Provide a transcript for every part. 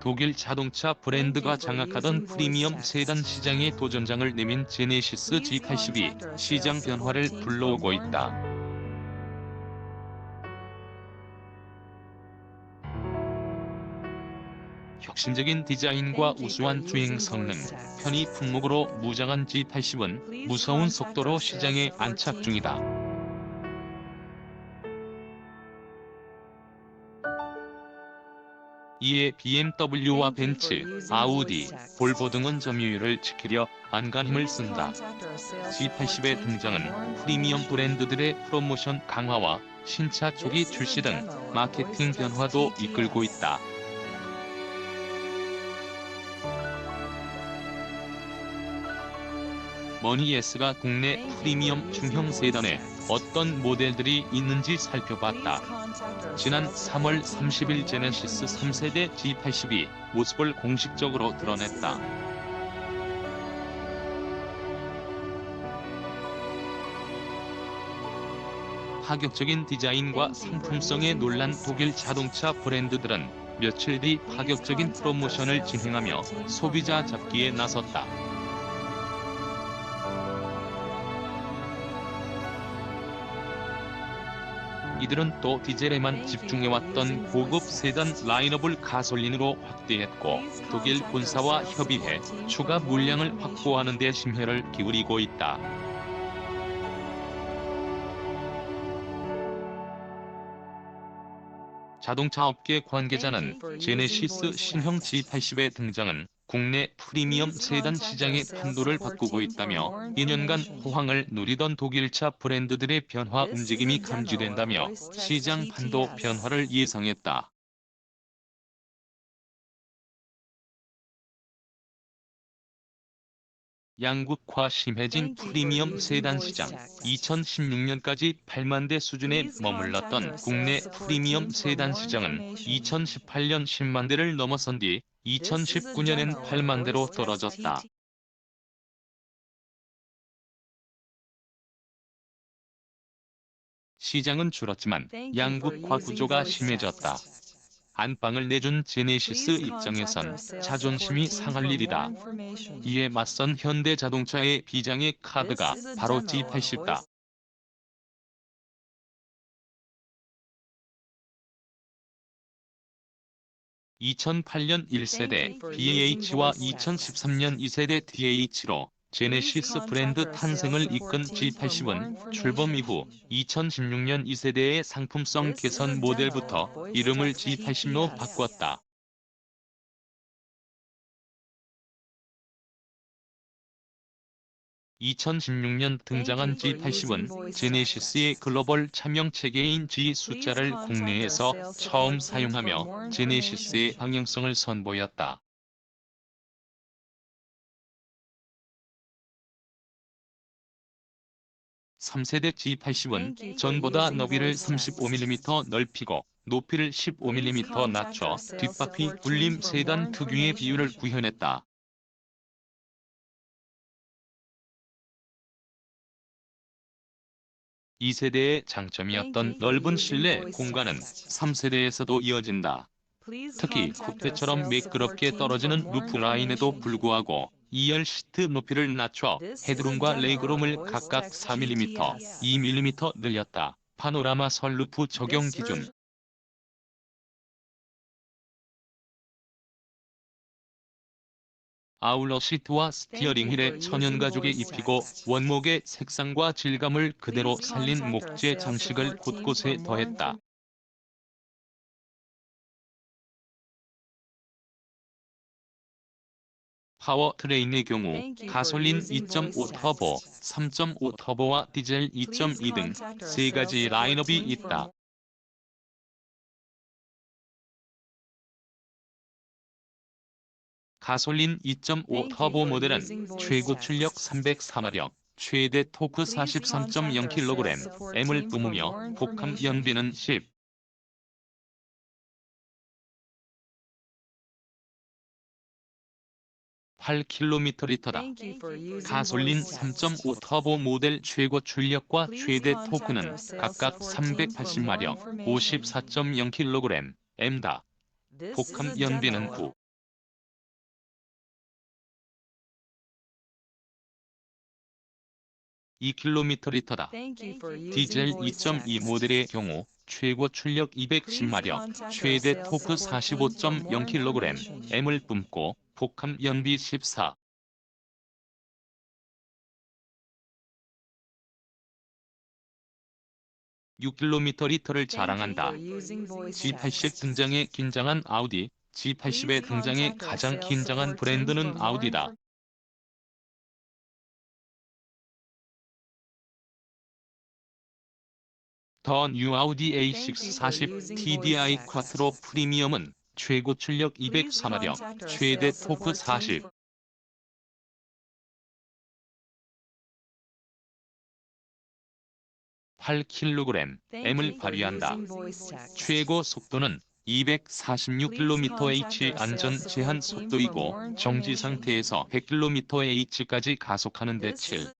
독일 자동차 브랜드가 장악하던 프리미엄 세단 시장에 도전장을 내민 제네시스 G82 시장 변화를 불러오고 있다. 혁신적인 디자인과 우수한 주행 성능, 편의 품목으로 무장한 G80은 무서운 속도로 시장에 안착 중이다. 이에 BMW와 벤츠, 아우디, 볼보 등은 점유율을 지키려 안간 힘을 쓴다. G80의 등장은 프리미엄 브랜드들의 프로모션 강화와 신차 초기 출시 등 마케팅 변화도 이끌고 있다. 머니예스가 국내 프리미엄 중형 세단에 어떤 모델들이 있는지 살펴봤다. 지난 3월 30일 제네시스 3세대 G82 모습을 공식적으로 드러냈다. 파격적인 디자인과 상품성에 놀란 독일 자동차 브랜드들은 며칠 뒤 파격적인 프로모션을 진행하며 소비자 잡기에 나섰다. 이들은 또 디젤에만 집중해왔던 고급 세단 라인업을 가솔린으로 확대했고 독일 본사와 협의해 추가 물량을 확보하는 데 심혈을 기울이고 있다. 자동차 업계 관계자는 제네시스 신형 G80의 등장은 국내 프리미엄 세단 시장의 판도를 바꾸고 있다며 2년간 호황을 누리던 독일차 브랜드들의 변화 움직임이 감지된다며 시장 판도 변화를 예상했다. 양극화 심해진 프리미엄 세단 시장 2016년까지 8만 대 수준에 머물렀던 국내 프리미엄 세단 시장은 2018년 10만 대를 넘어선 뒤 2019년엔 8만 대로 떨어졌다. 시장은 줄었지만 양극화 구조가 심해졌다. 안방을 내준 제네시스 입장에선 자존심이 상할 일이다. 이에 맞선 현대자동차의 비장의 카드가 바로 G80다. (2008년 1세대) BAH와 (2013년 2세대) DH로 제네시스 브랜드 탄생을 이끈 G80은 출범 이후 2016년 2세대의 상품성 개선 모델부터 이름을 G80로 바꿨다. (2016년) 등장한 G80은 제네시스의 글로벌 차명 체계인 G 숫자를 국내에서 처음 사용하며 제네시스의 방향성을 선보였다. 3세대 G80은 전보다 너비를 35mm 넓히고 높이를 15mm 낮춰 뒷바퀴 굴림 세단 특유의 비율을 구현했다. 이 세대의 장점이었던 넓은 실내 공간은 3세대에서도 이어진다. 특히 쿠페처럼 매끄럽게 떨어지는 루프 라인에도 불구하고 2열 시트 높이를 낮춰 헤드룸과 레그룸을 각각 4mm, 2mm 늘렸다. 파노라마 선루프 적용 기준 아울러 시트와 스티어링 휠에 천연 가죽에 입히고 원목의 색상과 질감을 그대로 살린 목재 장식을 곳곳에 더했다. 파워트레인의 경우 가솔린 2.5 터보, 3.5 터보와 디젤 2.2 등 세 가지 라인업이 있다. 가솔린 2.5 터보 모델은 최고 출력 304마력, 최대 토크 43.0kg, M을 뿜으며 복합 연비는 10. 8km/L다. 가솔린 3.5 터보 모델 최고 출력과 최대 토크는 각각 380마력, 54.0kg, M다. 복합 연비는 9. 2km/L다. 디젤 2.2 모델의 경우 최고 출력 210마력, 최대 토크 45.0kg, M을 뿜고 복합 연비 14. (6km/리터를) 자랑한다. G80 등장에 긴장한 아우디, G80의 등장에 가장 긴장한 브랜드는 아우디다. 더 뉴 아우디 A6 40 TDI 쿼트로 프리미엄은 최고 출력 204마력, 최대 토크 40. 8kg, M을 발휘한다. 최고 속도는 246km/h 안전 제한 속도이고 정지 상태에서 100km/h까지 가속하는 데 7.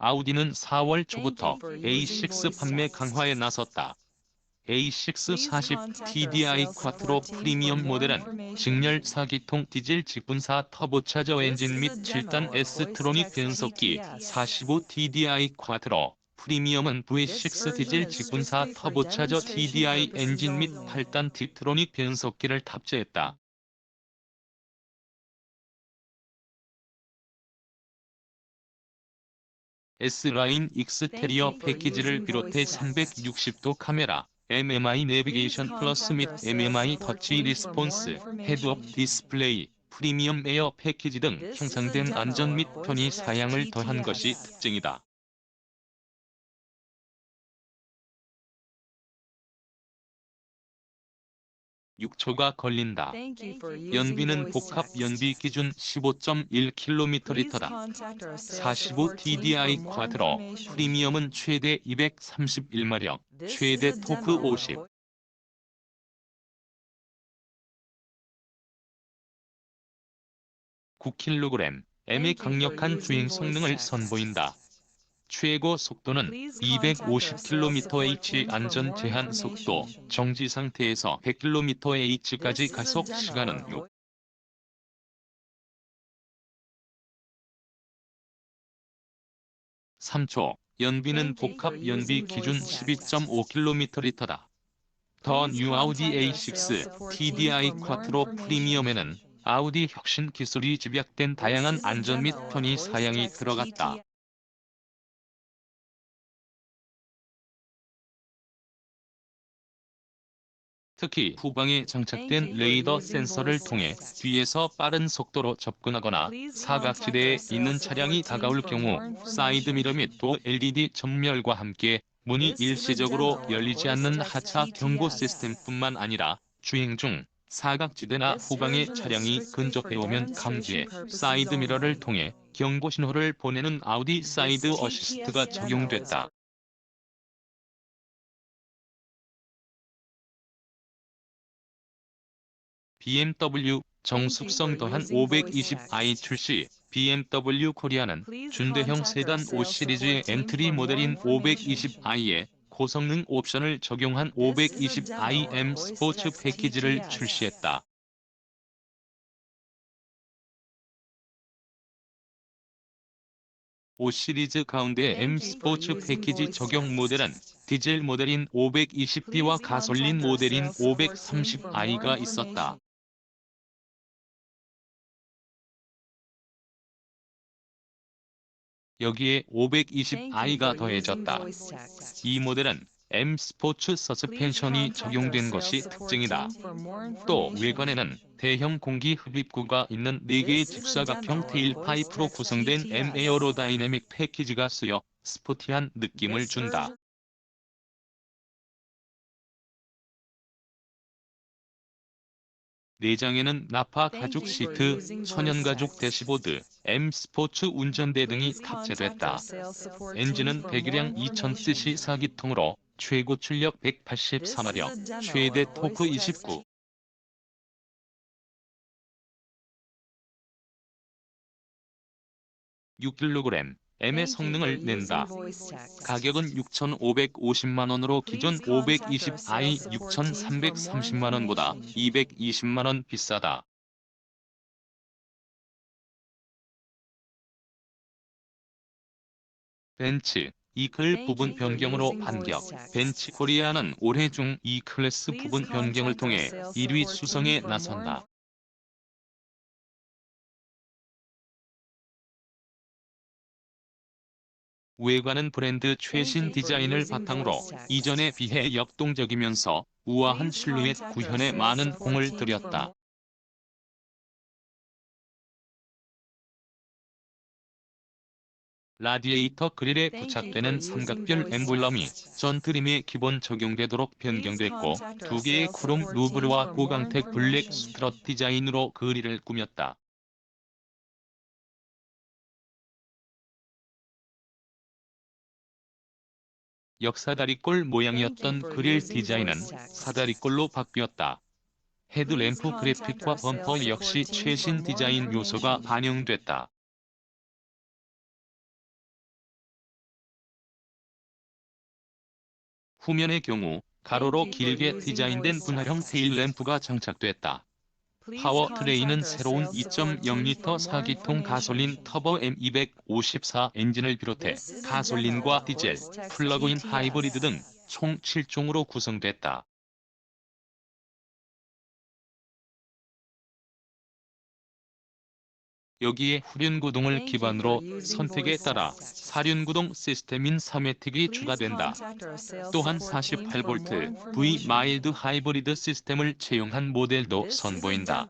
아우디는 4월 초부터 A6 판매 강화에 나섰다. A6 40 TDI 쿼트로 프리미엄 모델은 직렬 4기통 디젤 직분사 터보차저 엔진 및 7단 S-트로닉 변속기 45 TDI 쿼트로 프리미엄은 V6 디젤 직분사 터보차저 TDI 엔진 및 8단 딥트로닉 변속기를 탑재했다. S라인 익스테리어 패키지를 비롯해 360도 카메라, MMI 내비게이션 플러스 및 MMI 터치 리스폰스, 헤드업 디스플레이, 프리미엄 에어 패키지 등 향상된 안전 및 편의 사양을 더한 것이 특징이다. (6초가) 걸린다. 연비는 복합 연비 기준 15.1km/리터다. 45 TDI 쿼트로 프리미엄은 최대 231마력, 최대 토크 50. 9kg, M의 강력한 주행 성능을 선보인다. 최고 속도는 250km/h 안전 제한 속도, 정지 상태에서 100km/h까지 가속 시간은 6. 3초, 연비는 복합 연비 기준 12.5km/리터다. 더 뉴 아우디 A6 TDI 쿼트로 프리미엄에는 아우디 혁신 기술이 집약된 다양한 안전 및 편의 사양이 들어갔다. 특히 후방에 장착된 레이더 센서를 통해 뒤에서 빠른 속도로 접근하거나 사각지대에 있는 차량이 다가올 경우 사이드미러 및 도 LED 전멸과 함께 문이 일시적으로 열리지 않는 하차 경고 시스템뿐만 아니라 주행 중 사각지대나 후방에 차량이 근접해오면 감지해 사이드미러를 통해 경고 신호를 보내는 아우디 사이드 어시스트가 적용됐다. BMW 정숙성 더한 520i 출시 BMW 코리아는 준대형 세단 5 시리즈의 엔트리 모델인 520i에 고성능 옵션을 적용한 520iM 스포츠 패키지를 출시했다. 오 시리즈 가운데 M 스포츠 패키지 적용 모델은 디젤 모델인 520D와 가솔린 모델인 530i가 있었다. 여기에 520i가 더해졌다. 이 모델은 M 스포츠 서스펜션이 적용된 것이 특징이다. 또 외관에는 대형 공기 흡입구가 있는 4개의 직사각형 테일 파이프로 구성된 M 에어로다이내믹 패키지가 쓰여 스포티한 느낌을 준다. 내장에는 나파 가죽 시트, 천연 가죽 대시보드, M 스포츠 운전대 등이 탑재됐다. 엔진은 배기량 2000cc 4기통으로 최고 출력 184마력, 최대 토크 29. 6kg, M의 성능을 낸다. 가격은 6,550만원으로 기존 520i 6,330만원보다 220만원 비싸다. 벤츠 이클 부분 변경으로 반격. 벤츠 코리아는 올해 중 E클래스 부분 변경을 통해 1위 수성에 나선다. 외관은 브랜드 최신 디자인을 바탕으로 이전에 비해 역동적이면서 우아한 실루엣 구현에 많은 공을 들였다. 라디에이터 그릴에 부착되는 삼각별 엠블럼이 전 트림에 기본 적용되도록 변경됐고 두 개의 크롬 루브르와 고강택 블랙 스트럿 디자인으로 그릴을 꾸몄다. 역사다리꼴 모양이었던 그릴 디자인은 사다리꼴로 바뀌었다. 헤드램프 그래픽과 범퍼 역시 최신 디자인 요소가 반영됐다. 후면의 경우 가로로 길게 디자인된 분할형 테일램프가 장착됐다. 파워 트레인은 새로운 2.0L 4기통 가솔린 터보 M254 엔진을 비롯해 가솔린과 디젤, 플러그인 하이브리드 등 총 7종으로 구성됐다. 여기에 후륜구동을 기반으로 선택에 따라 사륜구동 시스템인 3매틱이 추가된다. 또한 48V V 마일드 하이브리드 시스템을 채용한 모델도 선보인다.